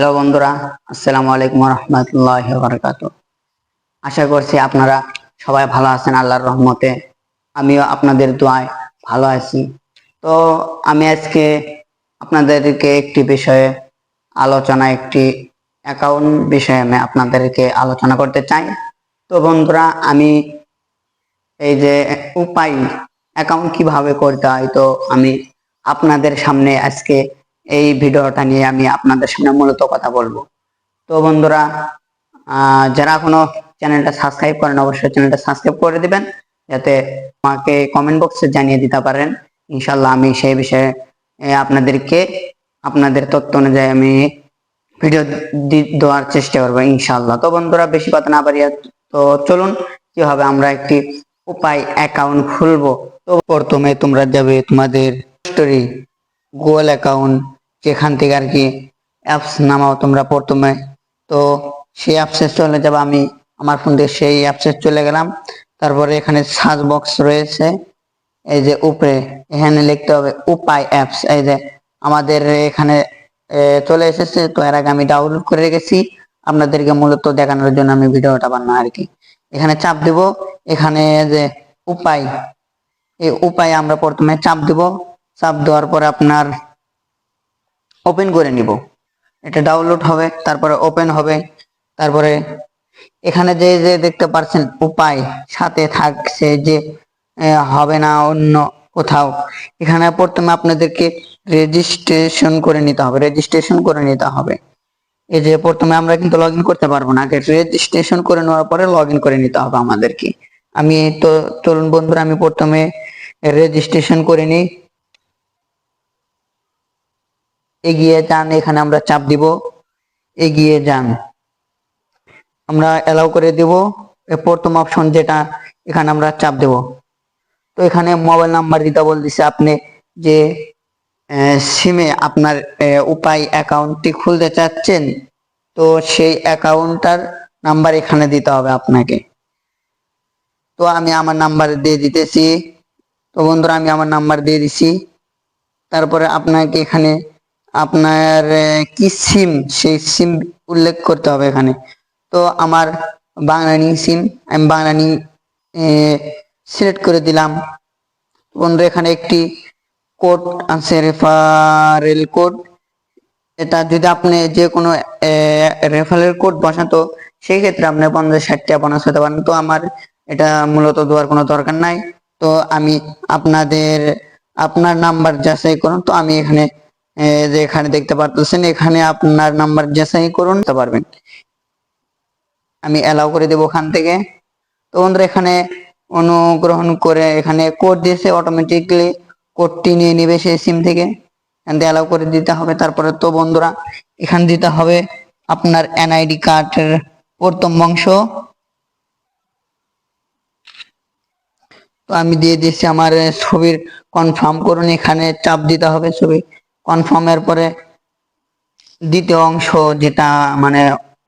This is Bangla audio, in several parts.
হ্যালো বন্ধুরা, আসসালামু আলাইকুম রহমতুল্লাহ বারকাত আশা করছি আপনারা সবাই ভালো আছেন আল্লাহর রহমতে, আমিও আপনাদের দোয়ায় ভালো আছি। তো আমি আজকে আপনাদেরকে একটি বিষয়ে আলোচনা, একটি অ্যাকাউন্ট বিষয়ে আমি আপনাদেরকে আলোচনা করতে চাই। তো বন্ধুরা, আমি এই যে উপায় অ্যাকাউন্ট কীভাবে করতে হয়, তো আমি আপনাদের সামনে আজকে এই ভিডিওটা নিয়ে আমি আপনাদের সামনে মূলত কথা বলব। তো বন্ধুরা যারা এখনও চ্যানেলটা সাবস্ক্রাইব করেন, অবশ্যই চ্যানেলটা সাবস্ক্রাইব করে দিবেন, যাতে আমাকে কমেন্ট বক্সে জানিয়ে দিতে পারেন। ইনশাল্লাহ আমি সেই বিষয়ে আপনাদেরকে, আপনাদের তথ্য অনুযায়ী আমি ভিডিও দেওয়ার চেষ্টা করব ইনশাল্লাহ তো বন্ধুরা, বেশি কথা না বাড়িয়ে তো চলুন, কীভাবে আমরা একটি উপায় অ্যাকাউন্ট খুলবো? তো প্রথমে তোমরা যাবে তোমাদের স্টোরি গুগল অ্যাকাউন্ট যেখান থেকে আর কি অ্যাপস নামাও তোমরা প্রথমে। তো সেই অ্যাপসে চলে যাবে আমি। আমার ফোন থেকে সেই অ্যাপসে চলে গেলাম। তারপরে এখানে সার্চ বক্স রয়েছে। এই যে উপরে, এখানে লিখতে হবে উপায় অ্যাপস এই যে আমাদের এখানে চলে এসেছে। তো এর আগে আমি ডাউনলোড করে রেখেছি। আপনাদেরকে মূলত দেখানোর জন্য আমি ভিডিওটা বানানো আর কি। এখানে চাপ দিব। এখানে যে উপায়, এই উপায় আমরা প্রথমে চাপ দিব। চাপ দেওয়ার পরে আপনার ওপেন করে নিব। এটা ডাউনলোড হবে, তারপরে ওপেন হবে, তারপরে এখানে যে যে দেখতে পাচ্ছেন উপায়, সাথে থাকছে যে হবে না অন্য কোথাও। এখানে প্রথমে আপনাদেরকে রেজিস্ট্রেশন করে নিতে হবে রেজিস্ট্রেশন করে নিতে হবে। এই যে প্রথমে আমরা কিন্তু লগ করতে পারব না, আগে রেজিস্ট্রেশন করে নেওয়ার পরে লগ করে নিতে হবে আমাদেরকে। আমি তো চলুন বন্ধুরা, আমি প্রথমে রেজিস্ট্রেশন করে নিই। এগিয়ে যান, এখানে আমরা চাপ দিব। এগিয়ে যান। আমরা অ্যালাউ করে দিব। প্রথম অপশন যেটা, এখানে আমরা চাপ দেব। তো এখানে মোবাইল নাম্বার দিতে বলতেছে আপনি যে সিমে আপনার উপায় অ্যাকাউন্টটি খুলতে চাচ্ছেন, তো সেই অ্যাকাউন্টটার নাম্বার এখানে দিতে হবে আপনাকে। তো আমি আমার নাম্বার দিয়ে দিতেছি। তো বন্ধুরা, আমি আমার নাম্বার দিয়ে দিছি। তারপরে আপনাকে এখানে আপনার কি সিম? সেই সিম উল্লেখ করতে হবে এখানে। তো আমার বাংলানি সিম, আমি বাংলানি সিলেক্ট করে দিলাম। বন্ধু, এখানে একটি কোড আছে রেফারেল কোড। এটা যদি আপনি যে কোনো রেফারেল কোড বসাতো সেই ক্ষেত্রে আপনি পঞ্চাশ ষাট টাকা বোনাস হতে পারেন। তো আমার এটা মূলত দেওয়ার কোনো দরকার নাই। তো আমি আপনাদের, আপনার নাম্বার যাচাই করুন। তো আমি এখানে যে এখানে দেখতে পারতেছেন, এখানে আপনার নাম্বার যাচাই করুন, নিতে পারবেন। আমি অ্যালাউ করে দেবো ওখান থেকে। তো বন্ধুরা, এখানে অনুগ্রহণ করে এখানে কোড দিয়েছে অটোমেটিকলি কোডটি নিয়ে নেবে সেই সিম থেকে। এখান থেকে অ্যালাউ করে দিতে হবে। তারপরে তো বন্ধুরা, এখানে দিতে হবে আপনার এনআইডি কার্ডের প্রথম অংশ। তো আমি দিয়ে দিচ্ছি আমার ছবির কনফার্ম করুন, এখানে চাপ দিতে হবে ছবি। কনফার্মের পরে দ্বিতীয় অংশ যেটা মানে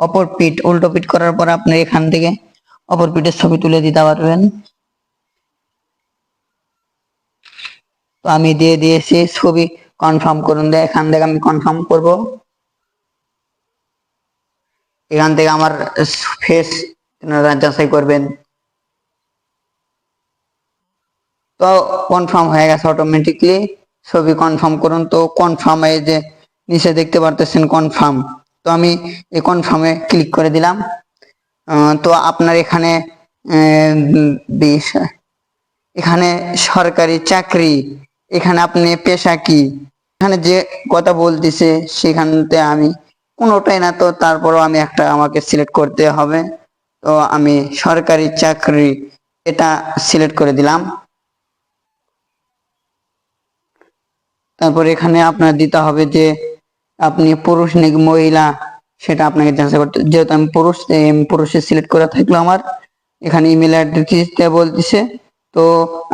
অপর পিঠ, উল্টো পিঠ করার পর আপনি এখান থেকে অপর পিঠের ছবি তুলে দিতে পারবেন। তো আমি দিয়ে দিয়েছি ছবি কনফার্ম করুন, দিয়ে এখান থেকে আমি কনফার্ম করব। এখান থেকে আমার ফেস যাচাই করবেন। তো কনফার্ম হয়ে গেছে অটোমেটিকলি ছবি কনফার্ম করুন তো কনফার্ম এই যে নিচে দেখতে পারতেছেন কনফার্ম তো আমি এই কনফার্মে ক্লিক করে দিলাম। তো আপনার এখানে এখানে সরকারি চাকরি, এখানে আপনি পেশা কি? এখানে যে কথা বলতেছে সেখানতে আমি কোনোটাই না, তো তারপরও আমি একটা আমাকে সিলেক্ট করতে হবে। তো আমি সরকারি চাকরি, এটা সিলেক্ট করে দিলাম। তারপর এখানে আপনার দিতে হবে যে আপনি পুরুষ নাকি মহিলা, সেটা আপনাকে যাচাই করতে যেহেতু আমি পুরুষ পুরুষে সিলেক্ট করা থাকল আমার। এখানে ইমেল অ্যাড্রেস বলতেছে। তো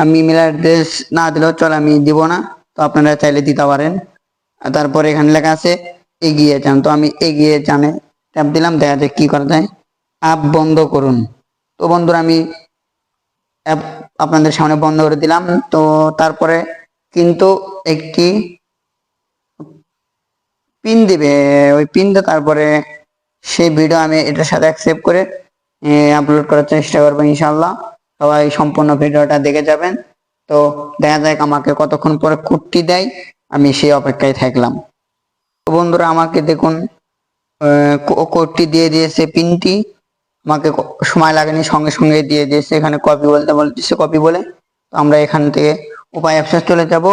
আমি ইমেল অ্যাড্রেস না দিলেও চল, আমি দিব না। তো আপনারা চাইলে দিতে পারেন। তারপরে এখানে লেখা আছে, এগিয়ে যান। তো আমি এগিয়ে জানে ট্যাপ দিলাম, দেখা যায় কি করা যায়। অ্যাপ বন্ধ করুন। তো বন্ধুরা, আমি অ্যাপ আপনাদের সামনে বন্ধ করে দিলাম। তো তারপরে কিন্তু একটি পিন দিবে, ওই পিন দিয়ে তারপরে সেই ভিডিও আমি এটার সাথে অ্যাকসেপ্ট করে আপলোড করার চেষ্টা করব ইনশাল্লাহ সবাই সম্পূর্ণ ভিডিওটা দেখে যাবেন। তো দেখা যাক আমাকে কতক্ষণ পরে কুর্তি দেয়, আমি সেই অপেক্ষায় থাকলাম। বন্ধুরা, আমাকে দেখুন কোডটি দিয়ে দিয়েছে পিনটি আমাকে সময় লাগেনি, সঙ্গে সঙ্গে দিয়ে দিয়েছে। এখানে কপি বলতে বলতেছে কপি বলে। তো আমরা এখান থেকে উপায় অ্যাপসে চলে যাব।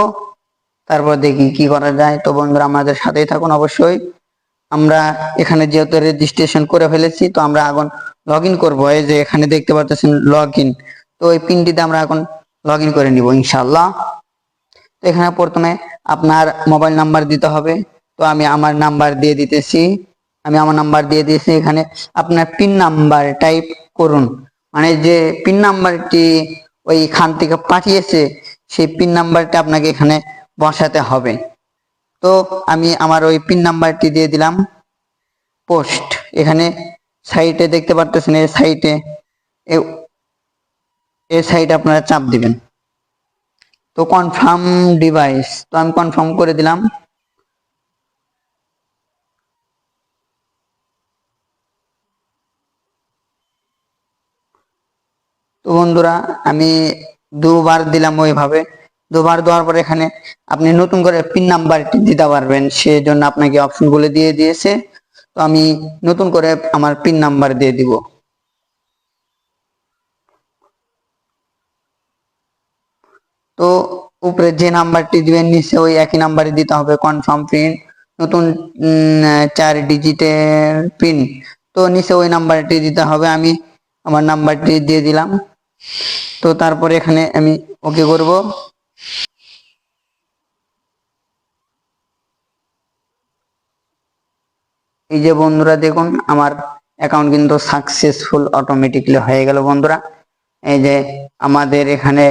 তারপর দেখি কি করা যায়। তো বন্ধুরা, আমাদের সাথেই থাকুন অবশ্যই। আমরা এখানে যেহেতু রেজিস্ট্রেশন করে ফেলেছি, তো আমরা এখন লগ ইন করব। এই যে এখানে দেখতে পাচ্ছেন লগ ইন তো ওই পিনটিতে আমরা এখন লগ ইন করে নিব ইনশাল্লাহ তো এখানে প্রথমে আপনার মোবাইল নাম্বার দিতে হবে। তো আমি আমার নাম্বার দিয়ে দিতেছি। আমি আমার নাম্বার দিয়ে দিয়েছি। এখানে আপনার পিন নাম্বার টাইপ করুন। মানে যে পিন নাম্বারটি ওই খান থেকে পাঠিয়েছে সেই পিন নাম্বারটা আপনাকে এখানে বসাতে হবে। তো আমি আমার ওই পিন নাম্বারটি দিয়ে দিলাম। পোস্ট এখানে সাইটে দেখতে পারতেছেন, এই সাইটে এই সাইটে আপনারা চাপ দিবেন। তো কনফার্ম ডিভাইস তো আমি কনফার্ম করে দিলাম। তো বন্ধুরা, আমি দুবার দিলাম ওইভাবে। দুবার দেওয়ার পরে এখানে আপনি নতুন করে পিন নাম্বারটি দিতে পারবেন। সেজন্য আপনাকে অপশনগুলো দিয়ে দিয়েছে। তো আমি নতুন করে আমার পিন নাম্বার দিয়ে দিব। তো উপরে যে নাম্বারটি দিবেন, নিচে ওই একই নাম্বারই দিতে হবে কনফার্ম পিন নতুন চার ডিজিটের পিন তো নিচে ওই নাম্বারটি দিতে হবে। আমি আমার নাম্বারটি দিয়ে দিলাম। তো তারপরে এখানে আমি ওকে করব। এই যে বন্ধুরা দেখুন, আমার অ্যাকাউন্ট কিন্তু সাকসেসফুল অটোমেটিকলি হয়ে গেল বন্ধুরা। এই যে আমাদের এখানে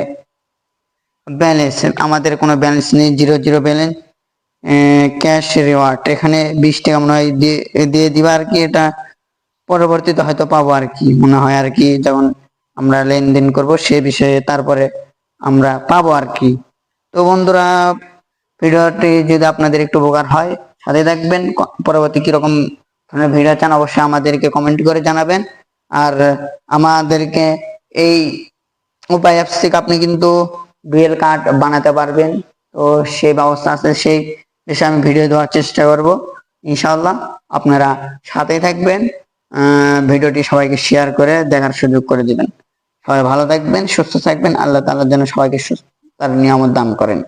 ব্যালেন্স আমাদের কোনো ব্যালেন্স নেই zero zero balance cash reward এখানে বিশ টাকা মনে হয় দিয়ে দিয়ে দিবা আর কি, এটা পরবর্তীতে হয়তো পাবো আর কি, মনে হয় আর কি, যখন আমরা লেনদেন করব সে বিষয়ে তারপরে আমরা পাবো আর কি। তো বন্ধুরা, ভিডিওটি যদি আপনাদের একটু উপকার হয়, সাথে থাকবেন। পরবর্তী কীরকম ধরনের ভিডিও চান অবশ্যই আমাদেরকে কমেন্ট করে জানাবেন। আর আমাদেরকে এই উপায় অ্যাপস থেকে আপনি কিন্তু ডুয়েল কার্ড বানাতে পারবেন। তো সেই ব্যবস্থা আছে, সেই বিষয়ে আমি ভিডিও দেওয়ার চেষ্টা করব। ইনশাআল্লাহ আপনারা সাথেই থাকবেন। ভিডিওটি সবাইকে শেয়ার করে দেখার সুযোগ করে দিবেন। সবাই ভালো থাকবেন, সুস্থ থাকবেন। আল্লাহ তাআলা যেন সবাইকে সুস্থ তার নিয়ামত দান করেন।